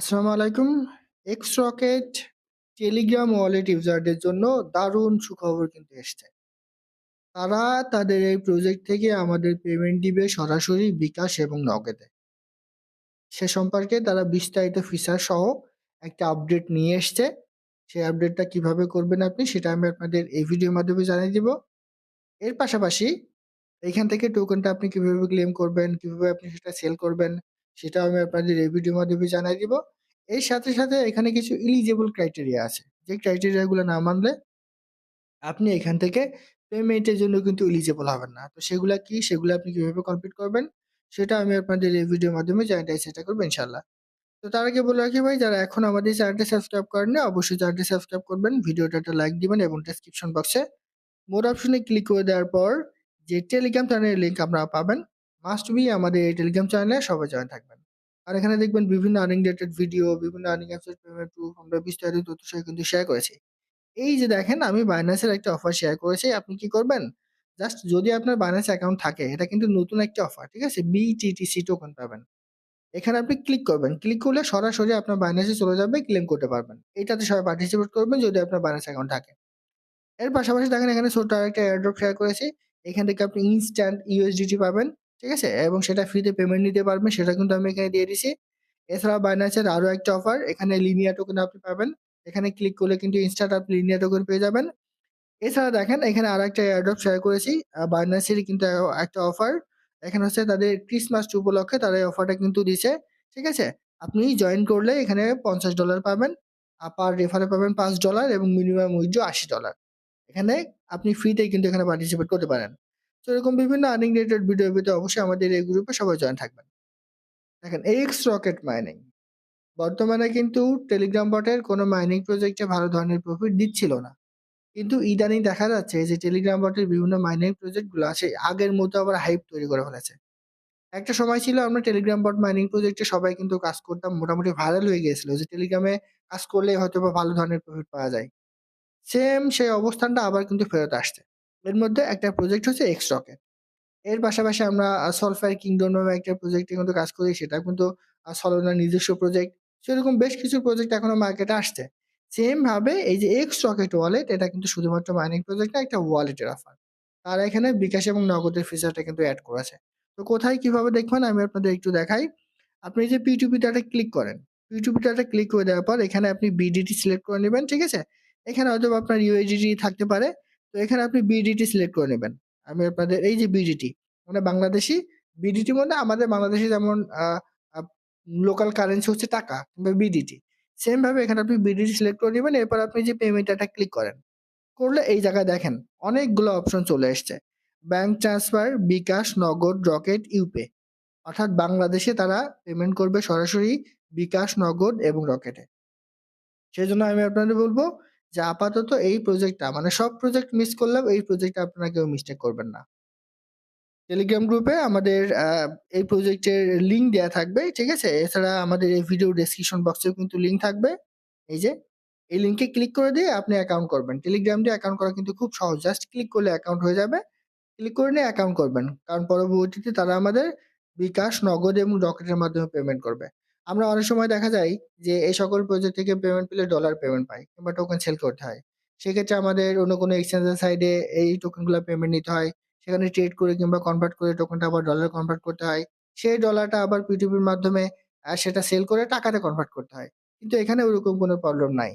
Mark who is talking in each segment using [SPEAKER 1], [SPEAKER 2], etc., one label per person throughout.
[SPEAKER 1] আসসালামু আলাইকুম। X rocket Telegram wallet ইউজারদের জন্য দারুণ সুখবর কিন্তু এসছে। তারা তাদের এই প্রজেক্ট থেকে আমাদের পেমেন্ট দিবে সরাসরি বিকাশ এবং নগদে। সে সম্পর্কে তারা বিস্তারিত ফিচার সহ একটা আপডেট নিয়ে এসছে। সেই আপডেটটা কীভাবে করবেন আপনি সেটা আমি আপনাদের এই ভিডিওর মাধ্যমে জানিয়ে দিব। এর পাশাপাশি এখান থেকে টোকেনটা আপনি কীভাবে ক্লেম করবেন, কীভাবে আপনি সেটা সেল করবেন সেটাও আমি আপনাদের এই ভিডিওর মাধ্যমে জানিয়ে দিব। এর সাথে, সাথে এখানে কিছু এলিজিবল ক্রাইটেরিয়া আছে। যে ক্রাইটেরিয়াগুলো না মানলে আপনি এখান থেকে পেমেন্টের জন্য কিন্তু এলিজিবল হবেন না। তো সেগুলো কি? সেগুলো আপনি কীভাবে কমপ্লিট করবেন? সেটা আমি আপনাদের এই ভিডিওর মাধ্যমে জানানোর চেষ্টা করব ইনশাআল্লাহ। তো তার আগে বলে রাখি ভাই যারা এখন আমাদের চ্যানেলটা সাবস্ক্রাইব করেননি অবশ্যই চ্যানেলটি সাবস্ক্রাইব করবেন। ভিডিওটা একটা লাইক দিবেন এবং ডেসক্রিপশন বক্সে মোর অপশনে ক্লিক করে দেওয়ার পর যে টেলিগ্রাম চ্যানেলের লিঙ্ক আপনারা পাবেন মাস্ট বি আমাদের এই টেলিগ্রাম চ্যানেলে সবাই জয়েন থাকবেন। আর এখানে দেখবেন বিভিন্ন আর্নিং রিলেটেড ভিডিও, বিভিন্ন আর্নিং অ্যাপসের পেমেন্ট প্রুফ আমরা বিস্তারিত তথ্য সহ কিন্তু শেয়ার করেছি। এই যে দেখেন আমি বাইন্যান্সের একটা অফার শেয়ার করেছি। আপনি কি করবেন? জাস্ট যদি আপনার বাইন্যান্স অ্যাকাউন্ট থাকে এটা কিন্তু নতুন একটা অফার। ঠিক আছে? BTTC টোকেন পাবেন। এখানে আপনি ক্লিক করবেন। ক্লিক করলে সরাসরি আপনার বাইন্যান্সে চলে যাবে ক্লেম করতে পারবেন। এটাতে সবাই পার্টিসিপেট করবেন যদি আপনার বাইন্যান্স অ্যাকাউন্ট থাকে। এর পাশাপাশি দেখেন এখানে ছোট্ট একটা এয়ারড্রপ শেয়ার করেছি। এখান থেকে আপনি ইনস্ট্যান্ট ইউএসডিটি পাবেন। ঠিক আছে? এবং সেটা ফ্রিতে পেমেন্ট নিতে পারবেন সেটা কিন্তু আমি এখানে দিয়ে দিছি। এছাড়া বাইন্যান্সের আরও একটা অফার এখানে লিনিয়ার টোকেন আপনি পাবেন। এখানে ক্লিক করলে কিন্তু ইনস্ট্যান্ট আপনি লিনিয়ার টোকেন পেয়ে যাবেন। এছাড়া দেখেন, এখানে আর একটা এয়ারড্রপ শেয়ার করেছি। আ বাইন্যান্সেরই কিন্তু একটা অফার। এখানে হচ্ছে তাদের ক্রিসমাস উপলক্ষে তারা এই অফারটা কিন্তু দিছে। ঠিক আছে? আপনি জয়েন করলে এখানে $50 পাবেন। আ পার রেফারে পাবেন পাঁচ ডলার এবং মিনিমাম উইথড্র $80 এখানে আপনি ফ্রিতেই কিন্তু এখানে পার্টিসিপেট করতে পারেন। তো এরকম বিভিন্ন আর্নিং রিলেটেড ভিডিও পেতে অবশ্যই আমাদের এই গ্রুপে সবাই জয়েন থাকবেন। দেখেন এক্স রকেট মাইনিং বর্তমানে কিন্তু টেলিগ্রাম বটের কোনো মাইনিং প্রজেক্টে ভালো ধরনের প্রফিট দিচ্ছিল না। কিন্তু ইদানিং দেখা যাচ্ছে যে টেলিগ্রাম বটের বিভিন্ন মাইনিং প্রজেক্টগুলো আছে, আগের মতো আবার হাইপ তৈরি করে ফেলেছে। একটা সময় ছিল আমরা টেলিগ্রাম বট মাইনিং প্রজেক্টে সবাই কিন্তু কাজ করতাম, মোটামুটি ভাইরাল হয়ে গিয়েছিল যে টেলিগ্রামে কাজ করলেই হয়তোবা ভালো ধরনের প্রফিট পাওয়া যায়। সেম সেই অবস্থানটা আবার কিন্তু ফেরত আসছে। এর মধ্যে একটা প্রজেক্ট হচ্ছে এক্স রকেট। এর পাশাপাশি আমরা সলফায়ার কিংডম নামে একটা প্রজেক্টে কিন্তু কাজ করি সেটা কিন্তু সলোনার নিজস্ব প্রজেক্ট। সেরকম বেশ কিছু প্রজেক্ট এখনও মার্কেটে আসছে। সেম ভাবে এই যে এক্স রকেট ওয়ালেট এটা কিন্তু শুধুমাত্র মাইনিং প্রজেক্ট না, একটা ওয়ালেটের অফার। তারা এখানে বিকাশ এবং নগদের ফিচারটা কিন্তু এড করেছে। তো কোথায় কীভাবে দেখবেন আমি আপনাদের একটু দেখাই। আপনি যে P2P টাতে ক্লিক করেন। P2P টাতে ক্লিক করে দেওয়ার পর, এখানে আপনি বিডিটি সিলেক্ট করে নেবেন, ঠিক আছে? এখানে হয়তোবা আপনার USDT থাকতে পারে। তো এখানে আপনি বিডিটি সিলেক্ট করে নিবেন। আমি আপনাদের এই যে বিডিটি মানে বাংলাদেশি বিডিটি মানে আমাদের বাংলাদেশে যেমন লোকাল কারেন্সি হচ্ছে টাকা কিংবা বিডিটি সেম ভাবে এখানে আপনি বিডিটি সিলেক্ট করে নিবেন। এরপর আপনি যে পেমেন্ট টা ক্লিক করেন। করলে এই জায়গায় দেখেন অনেকগুলো অপশন চলে এসছে। ব্যাংক ট্রান্সফার, বিকাশ, নগদ, রকেট, ইউপে। অর্থাৎ বাংলাদেশে তারা পেমেন্ট করবে সরাসরি বিকাশ, নগদ এবং রকেটে। সেই জন্য আমি আপনাদের বলব যে আপাতত এই প্রজেক্টটা মানে সব প্রজেক্ট মিস করলেও এই প্রজেক্টে আপনারা কেউ মিস্টেক করবেন না। টেলিগ্রাম গ্রুপে আমাদের এই প্রজেক্টের লিংক দেয়া থাকবে। ঠিক আছে? এছাড়া আমাদের এই ভিডিও ডেসক্রিপশন বক্সেও কিন্তু লিংক থাকবে। এই যে এই লিংকে ক্লিক করে দিয়ে আপনি অ্যাকাউন্ট করবেন। টেলিগ্রাম দিয়ে অ্যাকাউন্ট করা কিন্তু খুব সহজ। জাস্ট ক্লিক করলে অ্যাকাউন্ট হয়ে যাবে। ক্লিক করে নিয়ে অ্যাকাউন্ট করবেন। কারণ পরবর্তীতে তারা আমাদের বিকাশ, নগদ এবং রকেটের মাধ্যমে পেমেন্ট করবে। আমরা অনেক সময় দেখা যায় যে এই সকল প্রজেক্ট থেকে পেমেন্ট পেলে ডলার পেমেন্ট পাই কিংবা টোকেন সেল করতে হয়। সেক্ষেত্রে আমাদের অন্য কোনো এক্সচেঞ্জের সাইডে এই টোকেনগুলো পেমেন্ট নিতে হয়। সেখানে ট্রেড করে কিংবা কনভার্ট করে টোকেনটা আবার ডলারে কনভার্ট করতে হয়। সেই ডলারটা আবার পিটিপির মাধ্যমে সেটা সেল করে টাকাতে কনভার্ট করতে হয়। কিন্তু এখানে ওরকম কোনো প্রবলেম নাই।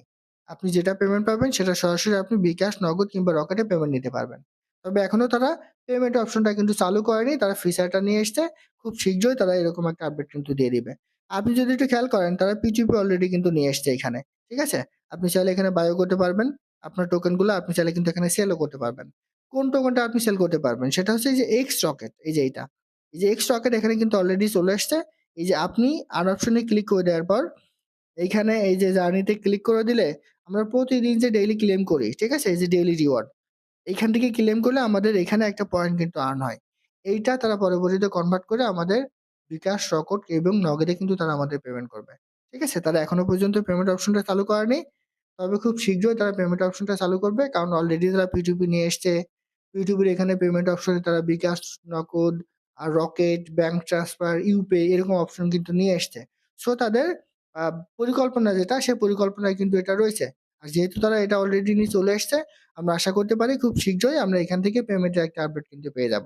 [SPEAKER 1] আপনি যেটা পেমেন্ট পাবেন সেটা সরাসরি আপনি বিকাশ, নগদ কিংবা রকেটে পেমেন্ট নিতে পারবেন। তবে এখনও তারা পেমেন্ট অপশনটা কিন্তু চালু করেনি। তারা ফিচারটা নিয়ে এসছে। খুব শীঘ্রই তারা এরকম একটা আপডেট কিন্তু দিয়ে দিবে। আপনি যদি একটু খেয়াল করেন, তারা P2P অলরেডি কিন্তু নিয়ে এসছে এখানে। ঠিক আছে? আপনি চাইলে এখানে বায়ও করতে পারবেন। আপনার টোকেনগুলো আপনি চাইলে কিন্তু এখানে সেলও করতে পারবেন। কোন টোকেনটা আপনি সেল করতে পারবেন? সেটা হচ্ছে এই যে এক্স রকেট এই যে এইটা। এই যে এক্স রকেট এখানে কিন্তু অলরেডি চলে এসছে। এই যে আপনি আর অপশনে ক্লিক করে দেওয়ার পর এইখানে এই যে জার্নিতে ক্লিক করে দিলে, আমরা প্রতিদিন যে ডেইলি ক্লেম করি। ঠিক আছে? এই যে ডেইলি রিওয়ার্ড। এইখান থেকে ক্লেম করলে আমাদের এখানে একটা পয়েন্ট কিন্তু আর্ন হয়। এইটা তারা পরবর্তীতে কনভার্ট করে আমাদের বিকাশ, রকেট এবং নগদে কিন্তু তারা আমাদের পেমেন্ট করবে। ঠিক আছে? তারা এখনও পর্যন্ত পেমেন্ট অপশনটা চালু করেনি। তবে খুব শীঘ্রই তারা পেমেন্ট অপশনটা চালু করবে। কারণ অলরেডি তারা P2P নিয়ে এসছে। P2P র এখানে পেমেন্ট অপশনে তারা বিকাশ, নগদ, আর রকেট, ব্যাংক ট্রান্সফার, ইউপে এরকম অপশন কিন্তু নিয়ে এসছে। সো তাদের পরিকল্পনা যেটা সে পরিকল্পনায় কিন্তু এটা রয়েছে। আর যেহেতু তারা এটা অলরেডি নিয়ে চলে এসছে, আমরা আশা করতে পারি খুব শীঘ্রই আমরা এখান থেকে পেমেন্টের একটা আপডেট কিন্তু পেয়ে যাব।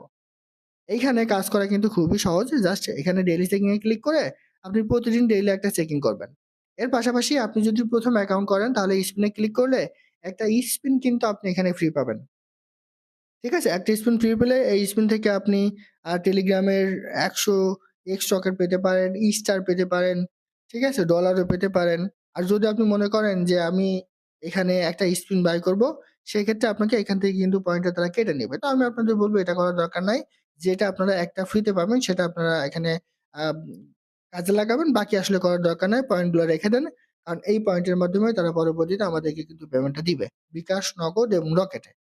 [SPEAKER 1] এইখানে কাজ করা কিন্তু খুবই সহজ। জাস্ট এখানে ডেইলি চেকিংয়ে ক্লিক করে আপনি প্রতিদিন ডেইলি একটা চেকিং করবেন। এর পাশাপাশি আপনি যদি প্রথম অ্যাকাউন্ট করেন তাহলে স্পিনে ক্লিক করলে একটা স্পিন কিন্তু আপনি এখানে ফ্রি পাবেন। ঠিক আছে? একটা স্পিন ফ্রি পেলে এই স্পিন থেকে আপনি টেলিগ্রামের ১০০ এক্স রকেট পেতে পারেন, ই-স্টার পেতে পারেন। ঠিক আছে? ডলারও পেতে পারেন। আর যদি আপনি মনে করেন যে আমি এখানে একটা স্পিন বাই করব, সেক্ষেত্রে আপনাকে এখান থেকে কিন্তু পয়েন্টটা তারা কেটে নেবে। তো আমি আপনাদের বলব এটা করার দরকার নাই। যেটা আপনারা একটা ফ্রিতে পাবেন সেটা আপনারা এখানে কাজে লাগাবেন। বাকি আসলে করার দরকার নাই। পয়েন্টগুলো রেখে দেন। কারণ এই পয়েন্টের মাধ্যমে তারা পরবর্তীতে আমাদেরকে কিন্তু পেমেন্টটা দিবে। বিকাশ, নগদ এবং রকেটে।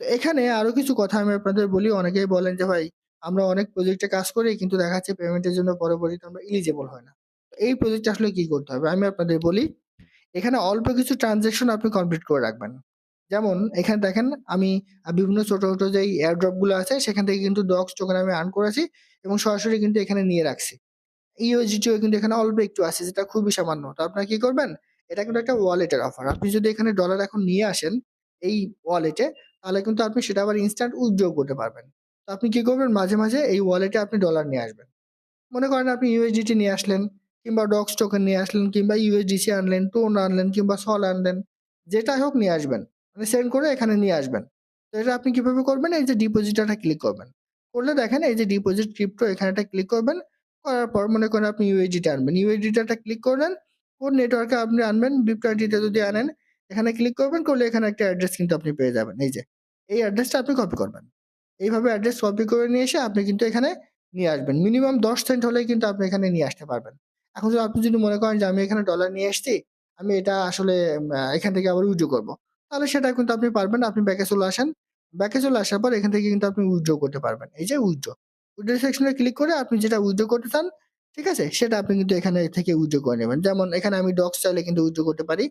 [SPEAKER 1] তো এখানে আরও কিছু কথা আমি আপনাদের বলি। অনেকেই বলেন যে ভাই আমরা অনেক প্রজেক্টে কাজ করি কিন্তু দেখা যাচ্ছে পেমেন্টের জন্য পরবর্তীতে আমরা এলিজিবল হয় না। এই প্রজেক্টে আসলে কি করতে হবে? আমি আপনাদের বলি। এখানে অল্প কিছু ট্রান্সেকশন আপনি কমপ্লিট করে রাখবেন। যেমন এখানে দেখেন আমি বিভিন্ন ছোট, ছোট যেই এয়ারড্রপগুলো আছে সেখান থেকে কিন্তু ডক্স টোকেন আমি আর্ন করেছি এবং সরাসরি কিন্তু এখানে নিয়ে রাখছি। ইউএসডিটি ও কিন্তু এখানে অল্প একটু আছে যেটা খুবই সামান্য। তো আপনারা কি করবেন? এটা কিন্তু একটা ওয়ালেটের অফার। আপনি যদি এখানে ডলার এখন নিয়ে আসেন এই ওয়ালেটে তাহলে কিন্তু আপনি সেটা আবার ইনস্ট্যান্ট উইথড্র করতে পারবেন। তো আপনি কি করবেন? মাঝে, মাঝে এই ওয়ালেটে আপনি ডলার নিয়ে আসবেন। মনে করেন আপনি ইউএসডিটি নিয়ে আসলেন কিংবা ডক্স টোকেন নিয়ে আসলেন কিংবা ইউএসডিসি আনলেন, টোন আনলেন কিংবা সল আনলেন। যেটাই হোক নিয়ে আসবেন। মানে সেন্ড করে এখানে নিয়ে আসবেন। তো এটা আপনি কীভাবে করবেন? এই যে ডিপোজিটারটা ক্লিক করবেন। করলে দেখেন এই যে ডিপোজিট ক্রিপ্টো এখানে একটা ক্লিক করবেন। করার পর মনে করেন আপনি ইউএসডিটি আনবেন। ইউএসডিটাটা ক্লিক করলেন। কোন নেটওয়ার্কে আপনি আনবেন BIP20 তে যদি আনেন এখানে ক্লিক করবেন করলে এখানে একটা অ্যাড্রেস কিন্তু আপনি পেয়ে যাবেন। এই যে। এই অ্যাড্রেসটা আপনি কপি করবেন। এইভাবে অ্যাড্রেস কপি করে নিয়ে এসে আপনি কিন্তু এখানে নিয়ে আসবেন। মিনিমাম ১০ সেন্ট হলেই কিন্তু আপনি এখানে নিয়ে আসতে পারবেন। এখন যদি আপনি যদি মনে করেন যে আমি এখানে ডলার নিয়ে এসছি, আমি এটা আসলে এখান থেকে আবার উইথড্র করব। তাহলে সেটা কিন্তু আপনি পারবেন। আপনি ব্যাকে চলে আসেন। ব্যাকে চলে আসার পর এখান থেকে কিন্তু আপনি উইথড্র করতে পারবেন। এই যে উইথড্র। উইথড্র সেকশনে ক্লিক করে আপনি যেটা উইথড্র করতে চান, ঠিক আছে? সেটা আপনি কিন্তু এখানে থেকে উইথড্র করে নেবেন। যেমন এখানে আমি ডক্স চাইলে কিন্তু উইথড্র করতে পারি।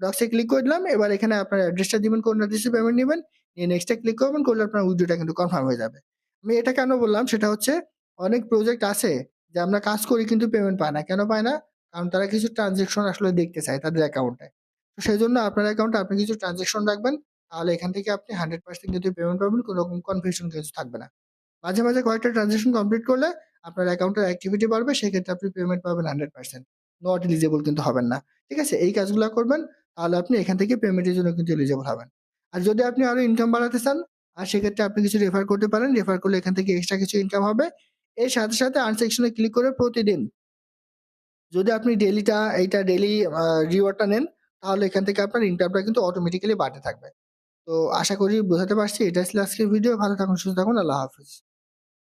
[SPEAKER 1] ডক্সে ক্লিক করে দিলাম। এবার এখানে আপনার অ্যাড্রেসটা দিবেন কোন অ্যাড্রেসে পেমেন্ট নেবেন নিয়ে নেক্সট ক্লিক করবেন করলে আপনার উইথড্রটা কিন্তু কনফার্ম হয়ে যাবে। আমি এটা কেন বললাম? সেটা হচ্ছে অনেক প্রজেক্ট আছে যে আমরা কাজ করি কিন্তু পেমেন্ট পাই না। কেন পায় না? কারণ তারা কিছু ট্রান্সেকশন আসলে দেখতে চায় তাদের অ্যাকাউন্টে। তো সেজন্য আপনার অ্যাকাউন্টে আপনি কিছু ট্রান্সেকশন রাখবেন। তাহলে এখান থেকে আপনি 100% কিন্তু পেমেন্ট পাবেন। কোনো রকম কনফিউশন কিছু থাকবে না। মাঝে, মাঝে কয়েকটা ট্রান্সেকশন কমপ্লিট করলে আপনার অ্যাকাউন্টের অ্যাক্টিভিটি বাড়বে। সেক্ষেত্রে আপনি পেমেন্ট পাবেন 100% নট এলিজিবল কিন্তু হবেন না। ঠিক আছে? এই কাজগুলা করবেন। তাহলে আপনি এখান থেকে পেমেন্টের জন্য কিন্তু এলিজিবল হবেন। আর যদি আপনি আরও ইনকাম বাড়াতে চান আর সেক্ষেত্রে আপনি কিছু রেফার করতে পারেন। রেফার করলে এখান থেকে এক্সট্রা কিছু ইনকাম হবে। এর সাথে, সাথে আর্ন সেকশনে ক্লিক করে প্রতিদিন যদি আপনি ডেলিটা এইটা ডেলি রিওয়ার্ডটা নেন, তাহলে এখান থেকে আপনার ইনকামটা কিন্তু অটোমেটিক্যালি বাড়তে থাকবে। তো আশা করি বোঝাতে পারছি। এটা ছিল আজকের ভিডিও। ভালো থাকুন, সুস্থ থাকুন। আল্লাহ হাফেজ।